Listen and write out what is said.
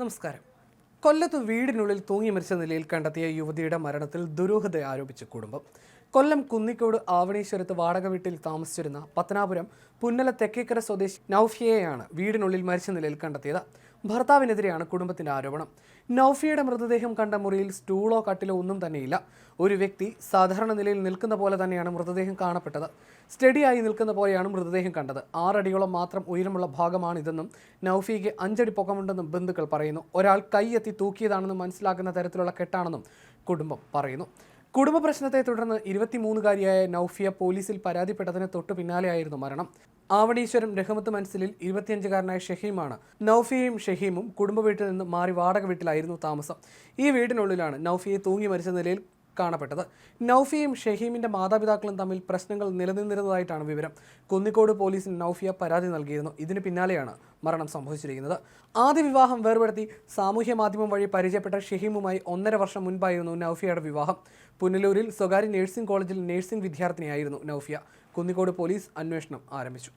നമസ്കാരം. കൊല്ലത്ത് വീടിനുള്ളിൽ തൂങ്ങി മരിച്ച നിലയിൽ കണ്ടെത്തിയ യുവതിയുടെ മരണത്തിൽ ദുരൂഹത ആരോപിച്ച് കുടുംബം. കൊല്ലം കുന്നിക്കോട് ആവണീശ്വരത്ത് വാടക വീട്ടിൽ താമസിച്ചിരുന്ന പത്തനാപുരം പുന്നല തെക്കേക്കര സ്വദേശി നൌഫിയയാണ് വീടിനുള്ളിൽ മരിച്ച നിലയിൽ കണ്ടെത്തിയത്. ഭർത്താവിനെതിരെയാണ് കുടുംബത്തിന്റെ ആരോപണം. നൌഫിയുടെ മൃതദേഹം കണ്ട മുറിയിൽ സ്റ്റൂളോ കട്ടിലോ ഒന്നും തന്നെയില്ല. ഒരു വ്യക്തി സാധാരണ നിലയിൽ നിൽക്കുന്ന പോലെ തന്നെയാണ് മൃതദേഹം കാണപ്പെട്ടത്. സ്റ്റഡിയായി നിൽക്കുന്ന പോലെയാണ് മൃതദേഹം കണ്ടത്. ആറടിയോളം മാത്രം ഉയരമുള്ള ഭാഗമാണിതെന്നും നൌഫിക്ക് അഞ്ചടി പൊക്കമുണ്ടെന്നും ബന്ധുക്കൾ പറയുന്നു. ഒരാൾ കൈയെത്തി തൂക്കിയതാണെന്ന് മനസ്സിലാക്കുന്ന തരത്തിലുള്ള കെട്ടാണെന്നും കുടുംബം പറയുന്നു. കുടുംബ പ്രശ്നത്തെ തുടർന്ന് ഇരുപത്തിമൂന്നുകാരിയായ നൌഫിയ പോലീസിൽ പരാതിപ്പെട്ടതിന് തൊട്ടു പിന്നാലെയായിരുന്നു മരണം. ആവണീശ്വരം രഹമത്ത് മൻസിലിൽ ഇരുപത്തിയഞ്ചുകാരനായ ഷഹീമാണ്. നൌഫിയയും ഷഹീമും കുടുംബ വീട്ടിൽ നിന്ന് മാറി വാടക വീട്ടിലായിരുന്നു താമസം. ഈ വീടിനുള്ളിലാണ് നൌഫിയെ തൂങ്ങി മരിച്ച നിലയിൽ കാണപ്പെട്ടത്. നൌഫിയും ഷഹീമിന്റെ മാതാപിതാക്കളും തമ്മിൽ പ്രശ്നങ്ങൾ നിലനിന്നിരുന്നതായിട്ടാണ് വിവരം. കുന്നിക്കോട് പോലീസിന് നൌഫിയ പരാതി നൽകിയിരുന്നു. ഇതിന് പിന്നാലെയാണ് മരണം സംഭവിച്ചിരിക്കുന്നത്. ആദ്യ വിവാഹം വേർപെടുത്തി സാമൂഹ്യ മാധ്യമം വഴി പരിചയപ്പെട്ട ഷഹീമുമായി ഒന്നര വർഷം മുൻപായിരുന്നു നൌഫിയയുടെ വിവാഹം. പുനലൂരിൽ സ്വകാര്യ നഴ്സിംഗ് കോളേജിൽ നഴ്സിംഗ് വിദ്യാർത്ഥിനിയായിരുന്നു നൌഫിയ. കുന്നിക്കോട് പോലീസ് അന്വേഷണം ആരംഭിച്ചു.